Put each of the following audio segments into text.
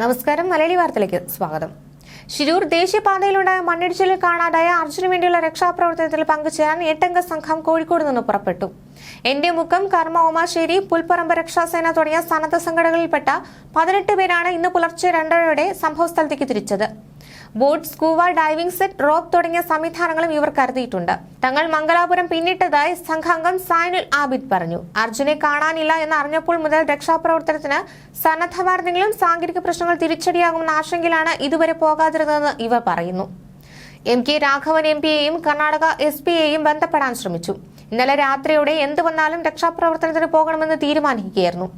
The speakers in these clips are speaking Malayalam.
നമസ്കാരം മലയാളി വാർത്തയിലേക്ക് സ്വാഗതം. ശിരൂർ ദേശീയപാതയിലുണ്ടായ മണ്ണിടിച്ചിലിൽ കാണാതായ അർജുനു വേണ്ടിയുള്ള രക്ഷാപ്രവർത്തനത്തിൽ പങ്കുചേരാൻ എട്ടംഗ സംഘം കോഴിക്കോട് നിന്ന് പുറപ്പെട്ടു. എന്റെ മുഖം കർമ്മ ഓമാശ്ശേരി പുൽപ്പറമ്പ് രക്ഷാസേന തുടങ്ങിയ സന്നദ്ധ സംഘടനകളിൽപ്പെട്ട പതിനെട്ട് പേരാണ് ഇന്ന് പുലർച്ചെ രണ്ടരയോടെ സംഭവസ്ഥലത്തേക്ക് തിരിച്ചത്. Boat scuba diving set rope തുടങ്ങിയ സംവിധാനങ്ങളും ഇവർ കരുതിയിട്ടുണ്ട്. തങ്ങൾ മംഗലാപുരം പിന്നിട്ടതായി സംഘാംഗം സൈനുൽ ആബിദ് പറഞ്ഞു. അർജുനെ കാണാനില്ല എന്ന് അറിഞ്ഞപ്പോൾ മുതൽ രക്ഷാപ്രവർത്തനത്തിന് സന്നദ്ധമായിരുന്നെങ്കിലും സാങ്കേതിക പ്രശ്നങ്ങൾ തിരിച്ചടിയാകുമെന്ന ആശങ്കയിലാണ് ഇതുവരെ പോകാതിരുന്നതെന്ന് ഇവർ പറയുന്നു. എം കെ രാഘവൻ എം പിയെയും കർണാടക എസ് പിയെയും ബന്ധപ്പെടാൻ ശ്രമിച്ചു. ഇന്നലെ രാത്രിയോടെ എന്ത് വന്നാലും രക്ഷാപ്രവർത്തനത്തിന് പോകണമെന്ന് തീരുമാനിക്കുകയായിരുന്നു.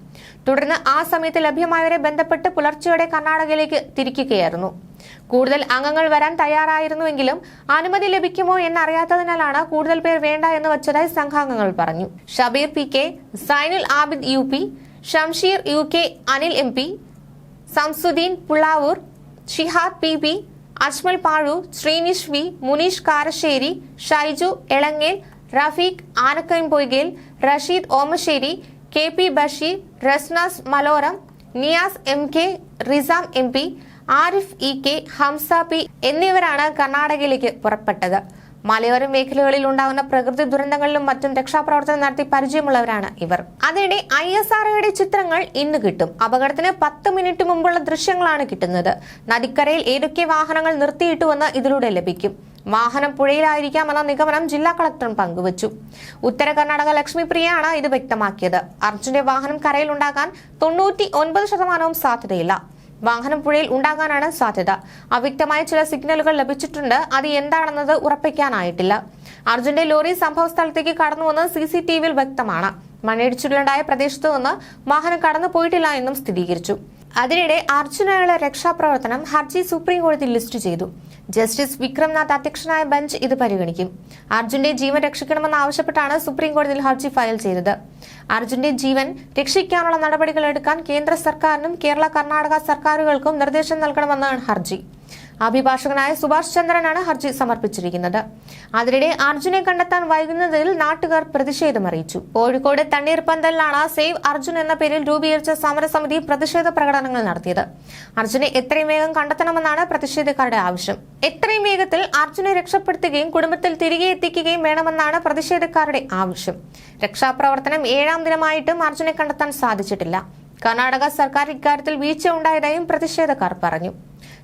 തുടർന്ന് ആ സമയത്ത് ലഭ്യമായവരെ ബന്ധപ്പെട്ട് പുലർച്ചെയോടെ കർണാടകയിലേക്ക് തിരിക്കുകയായിരുന്നു. കൂടുതൽ അംഗങ്ങൾ വരാൻ തയ്യാറായിരുന്നുവെങ്കിലും അനുമതി ലഭിക്കുമോ എന്നറിയാത്തതിനാലാണ് കൂടുതൽ പേർ വേണ്ട എന്ന് വച്ചതായി സംഘാംഗങ്ങൾ പറഞ്ഞു. Shabeer P K Zainul Abid U P Shamsheer U K Anil M P Samsudheen Pullavoor Shihad P P Ajmal Pazhu Sreenish V Muneesh Karassery Shaiju Elangel Rafeeq Anakkayam Poykel Rasheed Omassery K P Basheer Rasnas Malorom Niyas M K Rizam M P Arif E K Hamza P എന്നിവരാണ് കർണാടകയിലേക്ക് പുറപ്പെട്ടത്. മലയോര മേഖലകളിൽ ഉണ്ടാകുന്ന പ്രകൃതി ദുരന്തങ്ങളിലും മറ്റും രക്ഷാപ്രവർത്തനം നടത്തി പരിചയമുള്ളവരാണ് ഇവർ. അതിനിടെ ഐ എസ് ആർഒയുടെ ചിത്രങ്ങൾ ഇന്ന് കിട്ടും. അപകടത്തിന് പത്ത് മിനിറ്റ് മുമ്പുള്ള ദൃശ്യങ്ങളാണ് കിട്ടുന്നത്. നദിക്കരയിൽ ഏതൊക്കെ വാഹനങ്ങൾ നിർത്തിയിട്ടുവെന്ന് ഇതിലൂടെ ലഭിക്കും. വാഹനം പുഴയിലായിരിക്കാമെന്ന നിഗമനം ജില്ലാ കളക്ടർ പങ്കുവച്ചു. ഉത്തര കർണാടക ലക്ഷ്മിപ്രിയയാണ് ഇത് വ്യക്തമാക്കിയത്. അർജുന്റെ വാഹനം കരയിലുണ്ടാകാൻ തൊണ്ണൂറ്റി ഒൻപത് ശതമാനവും സാധ്യതയില്ല. വാഹനം പുഴയിൽ ഉണ്ടാകാനാണ് സാധ്യത. അവ്യക്തമായ ചില സിഗ്നലുകൾ ലഭിച്ചിട്ടുണ്ട്. അത് എന്താണെന്നത് ഉറപ്പിക്കാനായിട്ടില്ല. അർജുന്റെ ലോറി സംഭവ സ്ഥലത്തേക്ക് കടന്നുവെന്ന് സി സി ടി വിയിൽ വ്യക്തമാണ്. മണ്ണിടിച്ചിലുണ്ടായ പ്രദേശത്തു നിന്ന് വാഹനം കടന്നു പോയിട്ടില്ല എന്നും സ്ഥിരീകരിച്ചു. അതിനിടെ അർജുനായുള്ള രക്ഷാപ്രവർത്തനം ഹർജി സുപ്രീം കോടതി ലിസ്റ്റ് ചെയ്തു. ജസ്റ്റിസ് വിക്രംനാഥ് അധ്യക്ഷനായ ബെഞ്ച് ഇത് പരിഗണിക്കും. അർജുന്റെ ജീവൻ രക്ഷിക്കണമെന്ന് ആവശ്യപ്പെട്ടാണ് സുപ്രീം കോടതിയിൽ ഹർജി ഫയൽ ചെയ്തത്. അർജുന്റെ ജീവൻ രക്ഷിക്കാനുള്ള നടപടികൾ എടുക്കാൻ കേന്ദ്ര സർക്കാരിനും കേരള കർണാടക സർക്കാരുകൾക്കും നിർദ്ദേശം നൽകണമെന്നാണ് ഹർജി. അഭിഭാഷകനായ സുഭാഷ് ചന്ദ്രനാണ് ഹർജി സമർപ്പിച്ചിരിക്കുന്നത്. അതിനിടെ അർജുനെ കണ്ടെത്താൻ വൈകുന്നതിൽ നാട്ടുകാർ പ്രതിഷേധമറിയിച്ചു കോഴിക്കോട് തണ്ണീർപ്പന്തലിലാണ് സേവ് അർജുൻ എന്ന പേരിൽ രൂപീകരിച്ച സമരസമിതി പ്രതിഷേധ പ്രകടനങ്ങൾ നടത്തിയത്. അർജുനെ എത്രയും വേഗം കണ്ടെത്തണമെന്നാണ് പ്രതിഷേധക്കാരുടെ ആവശ്യം. എത്രയും വേഗത്തിൽ അർജുനെ രക്ഷപ്പെടുത്തുകയും കുടുംബത്തിൽ തിരികെ എത്തിക്കുകയും വേണമെന്നാണ് പ്രതിഷേധക്കാരുടെ ആവശ്യം. രക്ഷാപ്രവർത്തനം ഏഴാം ദിനമായിട്ടും അർജുനെ കണ്ടെത്താൻ സാധിച്ചിട്ടില്ല. കർണാടക സർക്കാർ ഇക്കാര്യത്തിൽ വീഴ്ച ഉണ്ടായതായും പ്രതിഷേധക്കാർ പറഞ്ഞു.